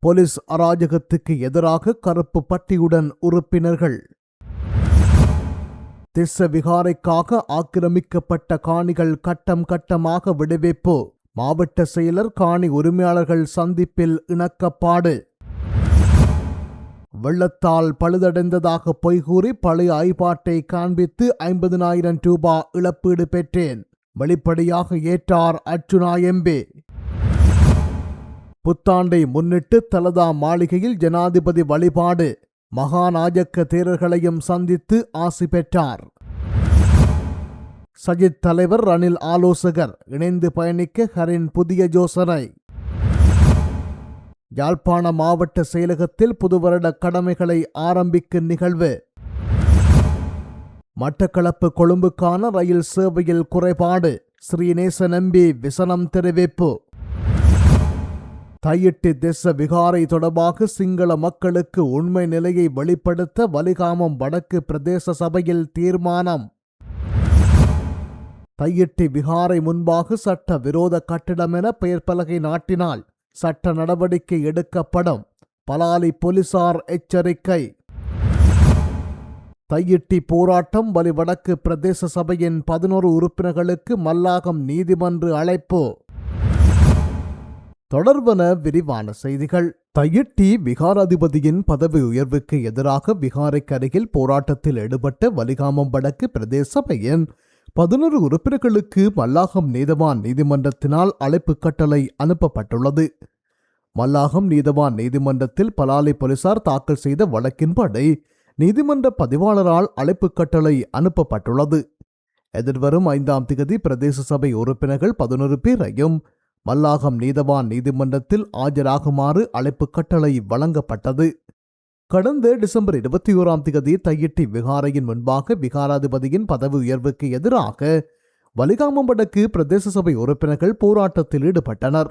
Police அராஜகத்துக்கு எதிராக கருப்பு பட்டியுடன் உறுப்பினர்கள். திஸ்ஸ விகாரைக்காக ஆக்கிரமிக்கப்பட்ட காணிகள் கட்டம் கட்டமாக விடுவிப்பு. மாவட்ட செயலர் காணி உரிமையாளர்கள் சந்திப்பில் இணக்கப்பாடு. வெள்ளத்தால் பழுதடைந்ததாக பொய்கூறி பழைய ஐபாட்டை காண்பித்து ஐம்பதினாயிரம் ரூபா இழப்பீடு பெற்றேன். வெளிப்படையாக ஏற்றார் அர்ச்சுனா எம்பே. புத்தாண்டை முன்னிட்டு தலதா மாளிகையில் ஜனாதிபதி வழிபாடு. மகாநாயக்க தேரர்களையும் சந்தித்து ஆசி பெற்றார். சஜித் தலைவர் ரணில் ஆலோசகர் இணைந்து பயணிக்க ஹரின் புதிய யோசனை. யாழ்ப்பாண மாவட்ட செயலகத்தில் புதுவருட கடமைகளை ஆரம்பிக்கும் நிகழ்வு. மட்டக்களப்பு கொழும்புக்கான ரயில் சேவையில் குறைபாடு. ஸ்ரீநேச நம்பி விசனம் தெரிவிப்பு. தையிட்டி திச விகாரை தொடர்பாக சிங்கள மக்களுக்கு உண்மை நிலையை வெளிப்படுத்த வலிகாமம் வடக்கு பிரதேச சபையில் தீர்மானம். தையிட்டி விகாரை முன்பாக சட்ட விரோத கட்டிடம் என பெயர் பலகை நாட்டினால் சட்ட நடவடிக்கை எடுக்கப்படும். பலாலி போலீசார் எச்சரிக்கை. தையிட்டி போராட்டம் வலி வடக்கு பிரதேச சபையின் பதினோரு உறுப்பினர்களுக்கு மல்லாகம் நீதிமன்ற அழைப்பு. தொடர்பன விரிவான செய்திகள். தயிட்டி விகாராதிபதியின் பதவி உயர்வுக்கு எதிராக விகாரைக்கு அருகில் போராட்டத்தில் ஈடுபட்ட வலிகாமம் வடக்கு பிரதேச சபையின் பதினொரு உறுப்பினர்களுக்கு மல்லாகம் நீதவான் நீதிமன்றத்தினால் அழைப்பு கட்டளை அனுப்பப்பட்டுள்ளது. மல்லாகம் நீதவான் நீதிமன்றத்தில் பலாலி போலீசார் தாக்கல் செய்த வழக்கின்படி நீதிமன்ற பதிவாளரால் அழைப்பு கட்டளை அனுப்பப்பட்டுள்ளது. எதிர்வரும் ஐந்தாம் திகதி பிரதேச சபை உறுப்பினர்கள் பதினொரு பேரையும் மல்லாகம் நீதவான் நீதிமன்றத்தில் ஆஜராகுமாறு அழைப்பு கட்டளை வழங்கப்பட்டது. கடந்த டிசம்பர் இருபத்தி ஓராம் தேதி தையிட்டி விகாரையின் முன்பாக விகாராதிபதியின் பதவி உயர்வுக்கு எதிராக வலிகாமம் வடக்கு பிரதேச சபை உறுப்பினர்கள் போராட்டத்தில் ஈடுபட்டனர்.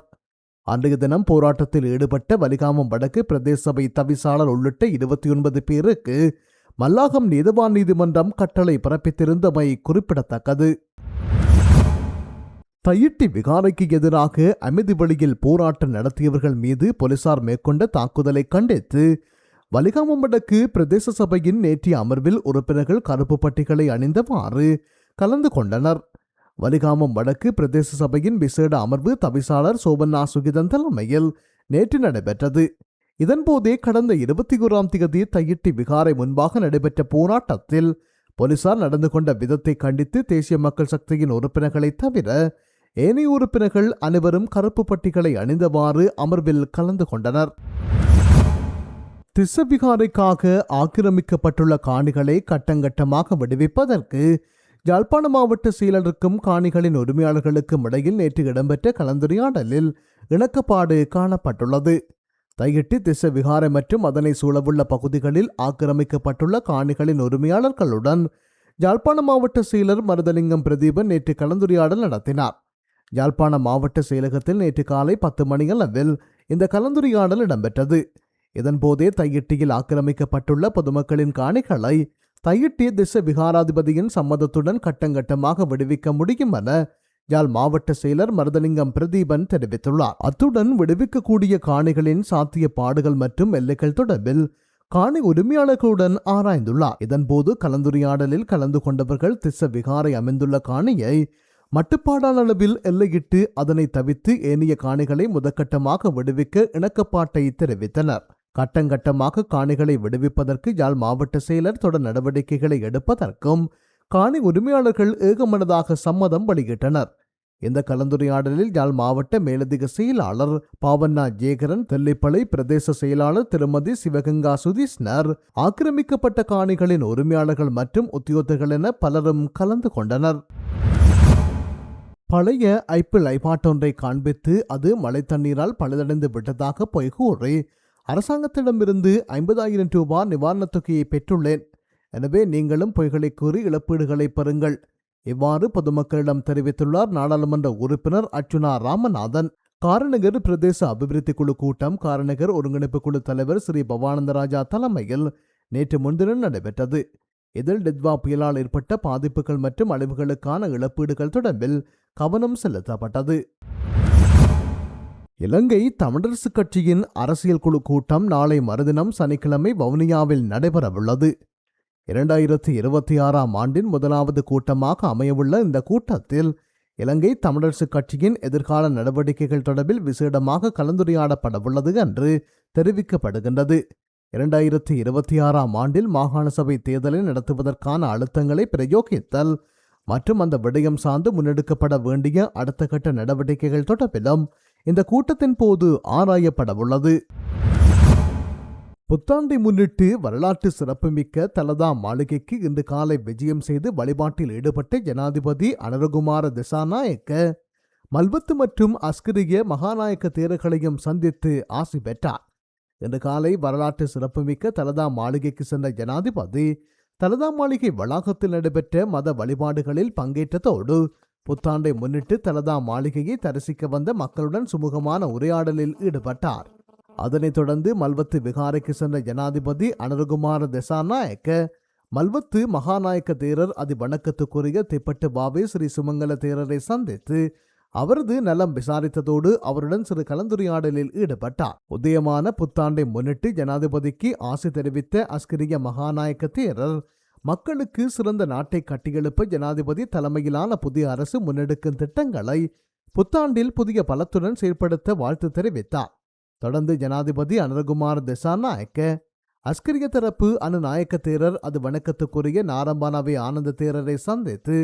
அன்றைய தினம் போராட்டத்தில் ஈடுபட்ட வலிகாமம் வடக்கு பிரதேச சபை தவிசாளர் உள்ளிட்ட இருபத்தி ஒன்பது பேருக்கு மல்லாகம் நீதவான் நீதிமன்றம் கட்டளை பிறப்பித்திருந்தமை குறிப்பிடத்தக்கது. தயிட்டி விகாரைக்கு எதிராக அமைதி வழியில் போராட்டம் நடத்தியவர்கள் மீது போலீசார் மேற்கொண்ட தாக்குதலை கண்டித்து வலிகாமம் வடக்கு பிரதேச சபையின் நேற்றைய அமர்வில் உறுப்பினர்கள் கருப்பு பட்டிகளை அணிந்தவாறு கலந்து கொண்டனர். வலிகாமம் வடக்கு பிரதேச சபையின் விசேட அமர்வு தவிசாளர் சோபன்னா சுகிதன் தலைமையில் நேற்று நடைபெற்றது. இதன்போதே கடந்த இருபத்தி ஓராம் தேதி தையிட்டி விகாரை முன்பாக நடைபெற்ற போராட்டத்தில் போலீசார் நடந்து கொண்ட விதத்தை கண்டித்து தேசிய மக்கள் சக்தியின் உறுப்பினர்களை தவிர ஏனைய உறுப்பினர்கள் அனைவரும் கருப்பு பட்டிகளை அணிந்தவாறு அமர்வில் கலந்து கொண்டனர். திசவிகாரைக்காக ஆக்கிரமிக்கப்பட்டுள்ள காணிகளை கட்டங்கட்டமாக விடுவிப்பதற்கு யாழ்ப்பாண மாவட்ட செயலருக்கும் காணிகளின் உரிமையாளர்களுக்கும் இடையில் நேற்று இடம்பெற்ற கலந்துரையாடலில் இணக்கப்பாடு காணப்பட்டுள்ளது. தையிட்டி திச விகாரை மற்றும் அதனை சூழவுள்ள பகுதிகளில் ஆக்கிரமிக்கப்பட்டுள்ள காணிகளின் உரிமையாளர்களுடன் யாழ்ப்பாண மாவட்ட செயலர் மருதலிங்கம் பிரதீபன் நேற்று கலந்துரையாடல் நடத்தினார். யாழ்ப்பாண மாவட்ட செயலகத்தில் நேற்று காலை பத்து மணியளவில் இந்த கலந்துரையாடல் இடம்பெற்றது. இதன்போதே தையிட்டியில் ஆக்கிரமிக்கப்பட்டுள்ள பொதுமக்களின் காணிகளை தையிட்டி திச விகாராதிபதியின் சம்மதத்துடன் கட்டங்கட்டமாக விடுவிக்க முடியும் என யாழ் மாவட்ட செயலர் மருதலிங்கம் பிரதீபன் தெரிவித்துள்ளார். அத்துடன் விடுவிக்கக்கூடிய காணிகளின் சாத்திய பாடுகள் மற்றும் எல்லைகள் தொடர்பில் காணி உரிமையாளர்களுடன் ஆராய்ந்துள்ளார். இதன்போது கலந்துரையாடலில் கலந்து கொண்டவர்கள் திச விகாரை அமைந்துள்ள காணியை மட்டுப்பாடான அளவில் எல்லையிட்டு அதனை தவித்து ஏனைய காணிகளை முதற்கட்டமாக விடுவிக்க இணக்கப்பாட்டை தெரிவித்தனர். கட்டங்கட்டமாக காணிகளை விடுவிப்பதற்கு யாழ் மாவட்ட செயலர் தொடர் நடவடிக்கைகளை எடுப்பதற்கும் காணி உரிமையாளர்கள் ஏகமனதாக சம்மதம் வெளியிட்டனர். இந்த கலந்துரையாடலில் யாழ் மாவட்ட மேலதிக செயலாளர் பாவண்ணா ஜேகரன் தெல்லிப்பளை பிரதேச செயலாளர் திருமதி சிவகங்கா சுதீஷ்னர் ஆக்கிரமிக்கப்பட்ட காணிகளின் உரிமையாளர்கள் மற்றும் உத்தியோகர்கள் என பலரும் கலந்து கொண்டனர். பழைய ஐப்பிள் ஐபாட்டொன்றை காண்பித்து அது மழை தண்ணீரால் பழுதடைந்து விட்டதாக பொய் கூறி அரசாங்கத்திடமிருந்து ஐம்பதாயிரம் ரூபாய் நிவாரணத் தொகையை பெற்றுள்ளேன். எனவே நீங்களும் பொய்களை கூறி இழப்பீடுகளை பெறுங்கள். இவ்வாறு பொதுமக்களிடம் தெரிவித்துள்ளார் நாடாளுமன்ற உறுப்பினர் அர்ச்சுனா ராமநாதன். காரநகர் பிரதேச அபிவிருத்தி குழு கூட்டம் காரநகர் ஒருங்கிணைப்பு குழு தலைவர் ஸ்ரீ பவானந்தராஜா தலைமையில் நேற்று முன்தினம் நடைபெற்றது. இதில் டித்வா புயலால் ஏற்பட்ட பாதிப்புகள் மற்றும் அழிவுகளுக்கான இழப்பீடுகள் தொடர்பில் கவனம் செலுத்தப்பட்டது. இலங்கை தமிழரசுக் கட்சியின் அரசியல் குழு கூட்டம் நாளை மறுதினம் சனிக்கிழமை வவுனியாவில் நடைபெறவுள்ளது. இரண்டாயிரத்தி இருபத்தி ஆறாம் ஆண்டின் முதலாவது கூட்டமாக அமையவுள்ள இந்த கூட்டத்தில் இலங்கை தமிழரசுக் கட்சியின் எதிர்கால நடவடிக்கைகள் தொடர்பில் விசேடமாக கலந்துரையாடப்படவுள்ளது என்று தெரிவிக்கப்படுகின்றது. இரண்டாயிரத்தி இருபத்தி ஆறாம் ஆண்டில் மாகாண சபை தேர்தலை நடத்துவதற்கான அழுத்தங்களை பிரயோகித்தல் மற்றும் அந்த விடயம் சார்ந்து முன்னெடுக்கப்பட வேண்டிய அடுத்த கட்ட நடவடிக்கைகள் தொடர்பிலும் இந்த கூட்டத்தின் போது ஆராயப்படவுள்ளது புத்தாண்டை முன்னிட்டு வரலாற்று சிறப்புமிக்க தலதா மாளிகைக்கு இன்று காலை விஜயம் செய்து வழிபாட்டில் ஈடுபட்ட ஜனாதிபதி அனரகுமார திசாநாயக்க மல்வத்து மற்றும் அஸ்கிரிய மகாநாயக்க தேரர்களையும் சந்தித்து ஆசி பெற்றார். இன்று காலை வரலாற்று சிறப்புமிக்க தலதா மாளிகைக்கு சென்ற ஜனாதிபதி தலதா மாளிகை வளாகத்தில் நடைபெற்ற மத வழிபாடுகளில் பங்கேற்றதோடு புத்தாண்டை முன்னிட்டு தலதா மாளிகையை தரிசிக்க வந்த மக்களுடன் சுமூகமான உரையாடலில் ஈடுபட்டார். அதனைத் தொடர்ந்து மல்வத்து விகாரைக்கு சென்ற ஜனாதிபதி அனருகுமார திசாநாயக்க மல்வத்து மகாநாயக்க தேரர் அதி வணக்கத்துக்குரிய திப்பட்டு பாவே ஸ்ரீ சுமங்கல தேரரை சந்தித்து அவரது நலம் விசாரித்ததோடு அவருடன் சிறு கலந்துரையாடலில் ஈடுபட்டார். உதயமான புத்தாண்டை முன்னிட்டு ஜனாதிபதிக்கு ஆசை தெரிவித்த அஸ்கிரிய மகாநாயக்க தேரர் மக்களுக்கு சிறந்த நாட்டை கட்டியெழுப்ப ஜனாதிபதி தலைமையிலான புதிய அரசு முன்னெடுக்கும் திட்டங்களை புத்தாண்டில் புதிய பலத்துடன் செயற்படுத்த வாழ்த்து தெரிவித்தார். தொடர்ந்து ஜனாதிபதி அனர்குமார் திசாநாயக்க அஸ்கிரிய தரப்பு அனுநாயக்க தேரர் அது வணக்கத்துக்குரிய நாரம்பானாவை ஆனந்த தேரரை சந்தித்து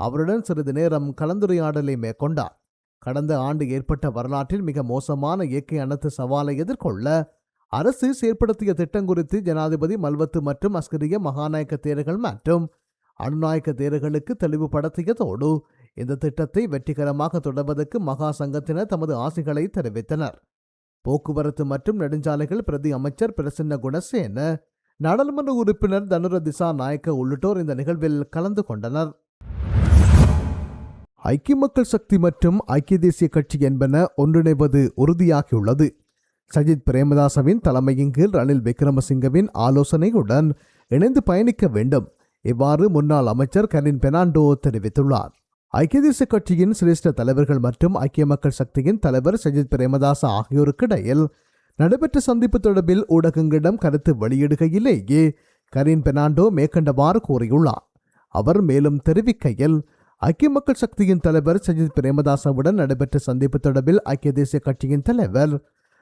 அவருடன் சிறிது நேரம் கலந்துரையாடலை மேற்கொண்டார். கடந்த ஆண்டு ஏற்பட்ட வரலாற்றில் மிக மோசமான இயற்கை அனைத்து சவாலை எதிர்கொள்ள அரசு செயற்படுத்திய திட்டம் குறித்து ஜனாதிபதி மல்வத்து மற்றும் அஸ்கிரிய மகாநாயக்க தேரர்கள் மற்றும் அனுநாயக்க தேரர்களுக்கு தெளிவுபடுத்தியதோடு இந்த திட்டத்தை வெற்றிகரமாக தொடர்வதற்கு மகா சங்கத்தினர் தமது ஆசைகளை தெரிவித்தனர். போக்குவரத்து மற்றும் நெடுஞ்சாலைகள் பிரதி அமைச்சர் பிரசன்ன குணசேன நாடாளுமன்ற உறுப்பினர் தனுர திசா நாயக்க உள்ளிட்டோர் இந்த நிகழ்வில் கலந்து கொண்டனர். ஐக்கிய மக்கள் சக்தி மற்றும் ஐக்கிய தேசிய கட்சி என்பன ஒன்றிணைவது உறுதியாகியுள்ளது. சஜித் பிரேமதாசவின் தலைமையின் கீழ் ரணில் விக்ரமசிங்கவின் ஆலோசனையுடன் இணைந்து பயணிக்க வேண்டும். இவ்வாறு முன்னாள் அமைச்சர் கரின் பெனாண்டோ தெரிவித்துள்ளார். ஐக்கிய தேசிய கட்சியின் சிரேஷ்ட தலைவர்கள் மற்றும் ஐக்கிய மக்கள் சக்தியின் தலைவர் சஜித் பிரேமதாச ஆகியோருக்கிடையில் நடைபெற்ற சந்திப்பு தொடர்பில் ஊடகங்களிடம் கருத்து வெளியிடுகையிலேயே கரீன் பெர்னாண்டோ மேற்கண்டவாறு கூறியுள்ளார். அவர் மேலும் தெரிவிக்கையில் ஐக்கிய மக்கள் சக்தியின் தலைவர் சஜித் பிரேமதாசவுடன் நடைபெற்ற சந்திப்பு தொடர்பில் ஐக்கிய தேசிய கட்சியின் தலைவர்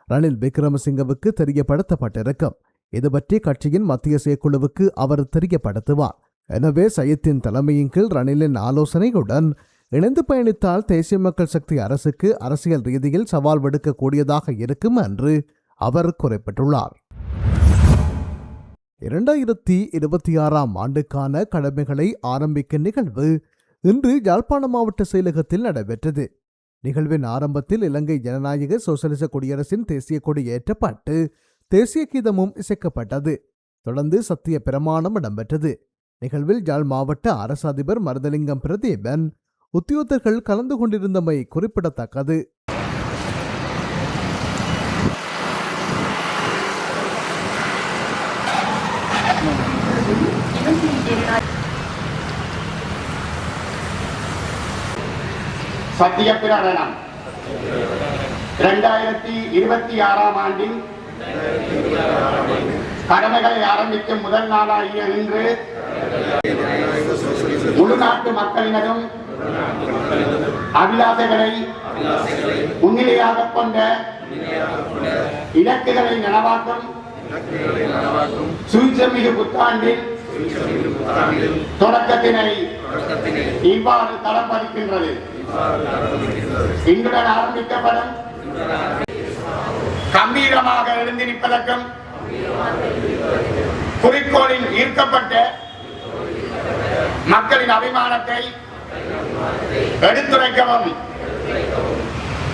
ரணில் விக்ரமசிங்கவுக்கு தெரியப்படுத்தப்பட்டிருக்கும். இது பற்றி கட்சியின் மத்திய செயற்குழுவுக்கு அவர் தெரியப்படுத்துவார். எனவே சையத்தின் தலைமையின் கீழ் ரணிலின் ஆலோசனையுடன் இணைந்து பயணித்தால் தேசிய மக்கள் சக்தி அரசுக்கு அரசியல் ரீதியில் சவால் விடுக்கக்கூடியதாக இருக்கும் என்று அவர் குறிப்பிட்டுள்ளார். இரண்டாயிரத்தி இருபத்தி ஆறாம் ஆண்டுக்கான கடமைகளை ஆரம்பிக்கும் நிகழ்வு இன்று யாழ்ப்பாண மாவட்ட செயலகத்தில் நடைபெற்றது. நிகழ்வின் ஆரம்பத்தில் இலங்கை ஜனநாயக சோசலிச குடியரசின் தேசிய கொடி ஏற்றப்பட்டு தேசிய கீதமும் இசைக்கப்பட்டது. தொடர்ந்து சத்திய பிரமாணம் இடம்பெற்றது. நிகழ்வில் யாழ் மாவட்ட அரசு அதிபர் மருதலிங்கம் பிரதீபன் உத்தியோகர்கள் கலந்து கொண்டிருந்தமை குறிப்பிடத்தக்கது. சத்திய பிரகடனம் இரண்டாயிரத்தி இருபத்தி ஆறாம் ஆண்டின் கடமைகளை ஆரம்பிக்கும் முதல் நாளாகிய இன்று முழு நாட்டு மக்களினதும் அபிலாசைகளை முன்னிலையாக கொண்ட இலக்குகளை நனவாக்கும் சுயசமிகு புத்தாண்டின் தொடக்கத்தினை இவ்வாறு தளம் பதிக்கின்றது ஆரம்பித்த படம் கம்பீரமாக எழுந்து நிற்பதற்கும் குறிக்கோளில் ஈர்க்கப்பட்ட மக்களின் அபிமானத்தை எடுத்துரைக்கவும்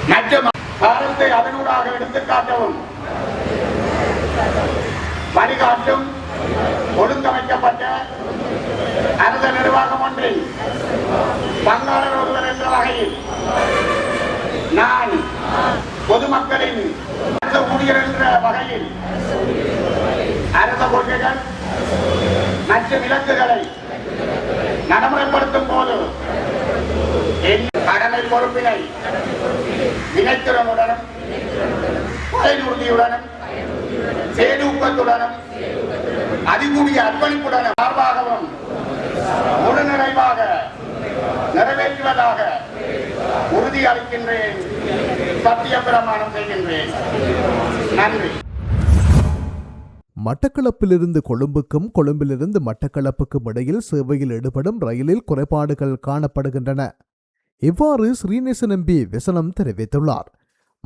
மற்றும் காலத்தை அதனூடாக எடுத்துக்காட்டவும் வழிகாட்டும் ஒழுங்கமைக்கப்பட்ட அரச நிர்வாகம் ஒன்றில் பங்காளர் ஒருவர் என்ற வகையில். நான் பொதுமக்களின் அரச ஊழியர் என்ற வகையில் அரச கொள்கைகள் மற்றும் இலக்குகளை நடைமுறைப்படுத்தும் போது என் கடமை பொறுப்பினை வினைத்திறனுடனும் உறுதியுடனும் செயலூக்கத்துடனும் அதிகூடிய அர்ப்பணிப்புடனும் சார்பாகவும் முழு நிறைவாக நிறைவேற்றுவதாக உறுதி அளிக்கின்றேன். சத்திய பிரமாணம் செய்கின்றேன். நன்றி. மட்டக்களப்பிலிருந்து கொழும்புக்கும் கொழும்பிலிருந்து மட்டக்களப்புக்கும் இடையில் சேவையில் ஈடுபடும் ரயிலில் குறைபாடுகள் காணப்படுகின்றன. இவ்வாறு ஸ்ரீநேசன் எம்பி விசனம் தெரிவித்துள்ளார்.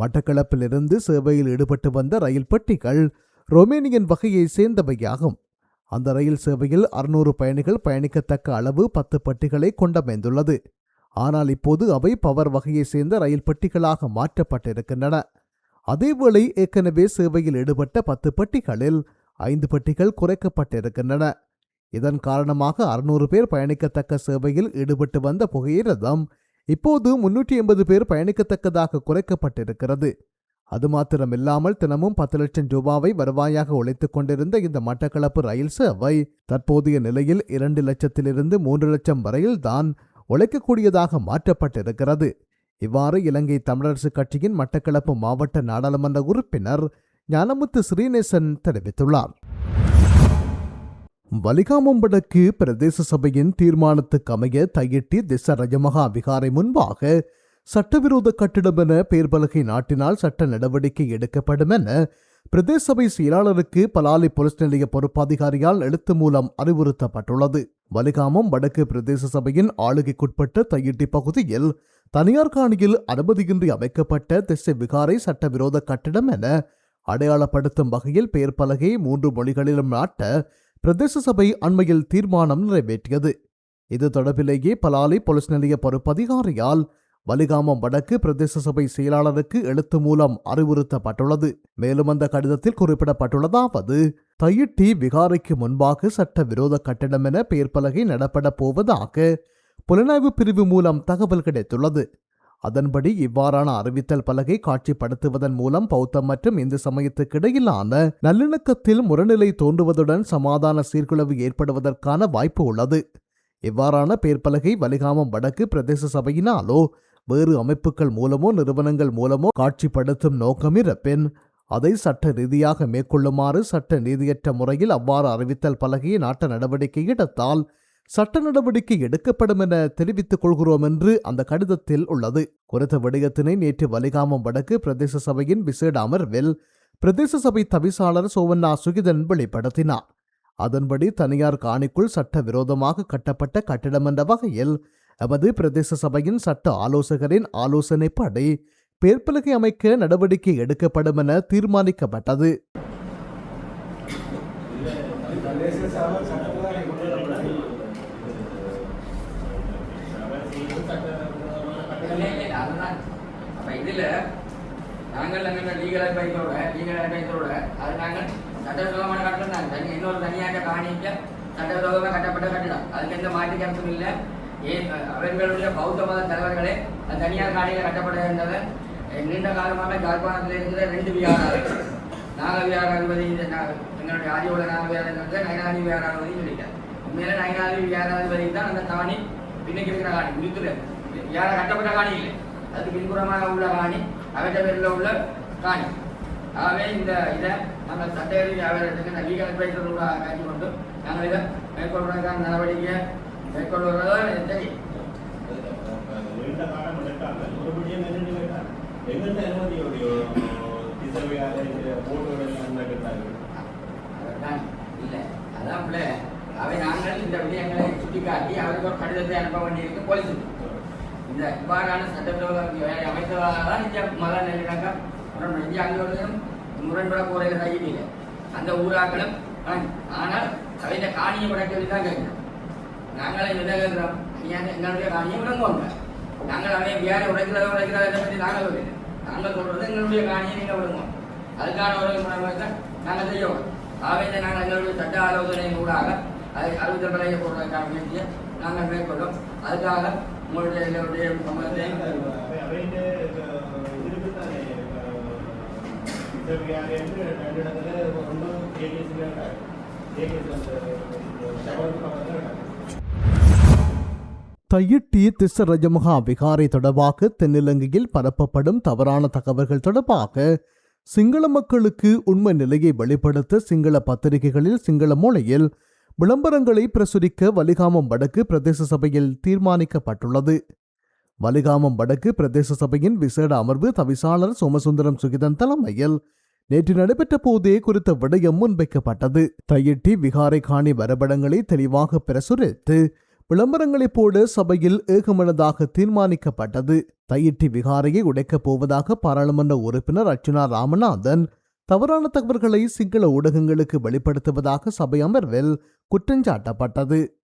மட்டக்களப்பிலிருந்து சேவையில் ஈடுபட்டு வந்த ரயில் பெட்டிகள் ரொமேனியன் வகையை சேர்ந்தவையாகும். அந்த ரயில் சேவையில் அறுநூறு பயணிகள் பயணிக்கத்தக்க அளவு பத்து பெட்டிகளை கொண்டமைந்துள்ளது. ஆனால் இப்போது அவை பவர் வகையை சேர்ந்த ரயில் பெட்டிகளாக மாற்றப்பட்டிருக்கின்றன. அதேவேளை ஏற்கனவே சேவையில் ஈடுபட்ட பத்து பெட்டிகளில் ஐந்து பெட்டிகள் குறைக்கப்பட்டிருக்கின்றன. இதன் காரணமாக அறுநூறு பேர் பயணிக்கத்தக்க சேவையில் ஈடுபட்டு வந்த புகையிரதம் இப்போது முன்னூற்றி எண்பது பேர் பயணிக்கத்தக்கதாக குறைக்கப்பட்டிருக்கிறது. அது மாத்திரமில்லாமல் தினமும் பத்து லட்சம் ரூபாவை வருவாயாக உழைத்துக் கொண்டிருந்த இந்த மட்டக்களப்பு ரயில் சேவை தற்போதைய நிலையில் இரண்டு லட்சத்திலிருந்து மூன்று லட்சம் வரையில் தான் உழைக்கக்கூடியதாக மாற்றப்பட்டிருக்கிறது. இவ்வாறு இலங்கை தமிழரசு கட்சியின் மட்டக்களப்பு மாவட்ட நாடாளுமன்ற உறுப்பினர் ஞானமுத்து ஸ்ரீநேசன் தெரிவித்துள்ளார். வலிகாமம்படக்கு பிரதேச சபையின் தீர்மானத்துக்கு அமைய தையிட்டி திச ரஜமகா விகாரை முன்பாக சட்டவிரோத கட்டிடம் என பெயர் பலகை நாட்டினால் சட்ட நடவடிக்கை எடுக்கப்படும் என பிரதேச சபை செயலாளருக்கு பலாலி போலீஸ் நிலைய பொறுப்பதிகாரியால் எழுத்து மூலம் அறிவுறுத்தப்பட்டுள்ளது. வலிகாமம் வடக்கு பிரதேச சபையின் ஆளுகைக்குட்பட்ட தையிட்டி பகுதியில் தனியார் காணியில் அனுமதியின்றி அமைக்கப்பட்ட திசை விகாரை சட்டவிரோத கட்டிடம் என அடையாளப்படுத்தும் வகையில் பெயர் பலகையை மூன்று மொழிகளிலும் நாட்ட பிரதேச சபை அண்மையில் தீர்மானம் நிறைவேற்றியது. இது தொடர்பிலேயே பலாலி போலீஸ் நிலைய பொறுப்பதிகாரியால் வலிகாமம் வடக்கு பிரதேச சபை செயலாளருக்கு எழுத்து மூலம் அறிவுறுத்தப்பட்டுள்ளது. மேலும் அந்த கடிதத்தில் குறிப்பிடப்பட்டுள்ளதாவது தையிட்டி விகாரைக்கு முன்பாக சட்ட விரோத கட்டடம் என பெயர் பலகை நடப்பட போவதாக புலனாய்வு பிரிவு மூலம் தகவல் கிடைத்துள்ளது. அதன்படி இவ்வாறான அறிவித்தல் பலகை காட்சிப்படுத்துவதன் மூலம் பௌத்தம் மற்றும் இந்து சமயத்துக்கு இடையிலான நல்லிணக்கத்தில் முரநிலை தோன்றுவதுடன் சமாதான சீர்குலைவு ஏற்படுவதற்கான வாய்ப்பு உள்ளது. இவ்வாறான பேர்பலகை வலிகாமம் வடக்கு பிரதேச சபையினாலோ வேறு அமைப்புகள் மூலமோ நிறுவனங்கள் மூலமோ காட்சிப்படுத்தும் நோக்கமிருப்பின் அதை சட்ட ரீதியாக மேற்கொள்ளுமாறு சட்ட நீதியற்ற முறையில் அவ்வாறு அறிவித்தல் பலகையை நாட்ட நடவடிக்கை எடுத்தால் சட்ட நடவடிக்கை எடுக்கப்படும் என தெரிவித்துக் கொள்கிறோம் என்று அந்த கடிதத்தில் உள்ளது. குறித்த விடயத்தினை நேற்று வலிகாமம் வடக்கு பிரதேச சபையின் விசேட அமர்வில் பிரதேச சபை தவிசாளர் சோவண்ணா சுகிதன் வெளிப்படுத்தினார். அதன்படி தனியார் காணிக்குள் சட்ட விரோதமாக கட்டப்பட்ட கட்டிடம் என்ற வகையில் எமது பிரதேச சபையின் சட்ட ஆலோசகரின் ஆலோசனைப்படி பேர்பலகை அமைக்க நடவடிக்கை எடுக்கப்படும் என தீர்மானிக்கப்பட்டது. இதுல நாங்கள் எங்க லீகல் அட்வைஸோட லீகல் அட்வைஸோட அது நாங்கள் சட்டவிரோதமான கட்டணம் தான் தனி இன்னொரு தனியாக காணிக்க சட்டவிரோதமாக கட்டப்பட்ட கட்டிடம். அதுக்கு எந்த மாற்று கருத்தும் இல்லை. ஏன் அவர்களுடைய பௌத்த மத தலைவர்களே தனியார் காணியில் கட்டப்பட இருந்தது நீண்ட காலமாக யாழ்ப்பாணத்தில் இருக்கிற ரெண்டு விகாரம் நாக விகாராதிபதி எங்களுடைய ஆதியோட நாக விகாராதிபதி நயனாதி விகாராதிபதி சொல்லிட்டார். உண்மையில நயனாதி வியாராதிபதி தான் அந்த காணி பின்னுக்கு இருக்கிற காணி உருத்துல யார கட்டப்பட்ட காணி இல்லை. அதுக்கு பின்புறமாக உள்ள காணி அவற்ற பேரில் உள்ள காணி. ஆகவே இந்த இதை நாங்கள் சட்டவரி வியாபாரத்துக்கு இந்த லீகல் அட்வைசரோட காட்சி கொண்டு நாங்கள் இதை மேற்கொள்வதற்கான நடவடிக்கையை மேற்கொள்வதோ எனக்கு தெரியும் அவை நாங்கள் இந்த விடயங்களை சுட்டிக்காட்டி அவருக்கு ஒரு கடிதத்தை அனுப்ப வேண்டியிருக்கு போலீஸுக்கு. இந்த இவ்வாறான சட்டவிரோத அமைத்ததாக தான் இந்த மத நல்லிணக்கம் இந்திய அங்கவர்களும் முரண்பட போகிற தைரியம் இல்லை அந்த ஊராக்களும் ஆனால் அவை இந்த காணியை முடக்கவி தான் கேட்கிறோம். நாங்களே என்ன கேட்கிறோம் எங்களுடைய காணியை விளங்குவாங்க நாங்கள் அவனை வியாரை உடைக்கிறதா உடைக்கிறதா இதை பற்றி நாங்கள் சொல்லல. நாங்கள் சொல்றது எங்களுடைய காணியை நீங்கள் விளங்குவோம் அதுக்கான ஒரு முறைமை நாங்கள் செய்யணும் ஆகவே இதை நாங்கள் எங்களுடைய சட்ட ஆலோசனையின் ஊடாக அதை அறிவித்தல் பலகை போடுறதுக்கான முயற்சியை நாங்கள் மேற்கொள்ளும் அதுக்காக உங்களுடைய எங்களுடைய சமூகத்தை தையிட்டி திச ரஜமுகா விகாரை தொடர்பாக தென்னிலங்கையில் பரப்பப்படும் தவறான தகவல்கள் தொடர்பாக சிங்கள மக்களுக்கு உண்மை நிலையை வெளிப்படுத்த சிங்கள பத்திரிகைகளில் சிங்கள மொழியில் விளம்பரங்களை பிரசுரிக்க வலிகாமம் வடக்கு பிரதேச சபையில் தீர்மானிக்கப்பட்டுள்ளது. வலிகாமம் வடக்கு பிரதேச சபையின் விசேட அமர்வு தவிசாளர் சோமசுந்தரம் சுகிதன் தலைமையில் நேற்று நடைபெற்ற போதே குறித்த விடயம் முன்வைக்கப்பட்டது. தையிட்டி விகாரை காணி வரைபடங்களை தெளிவாக பிரசுரித்து விளம்பரங்களை போட சபையில் ஏகமனதாக தீர்மானிக்கப்பட்டது. தையிட்டி விகாரையை உடைக்கப் போவதாக பாராளுமன்ற உறுப்பினர் அர்ச்சுனா ராமநாதன் தவறான தகவல்களை சிங்கள ஊடகங்களுக்கு வெளிப்படுத்துவதாக சபை அமர்வில் குற்றஞ்சாட்டப்பட்டது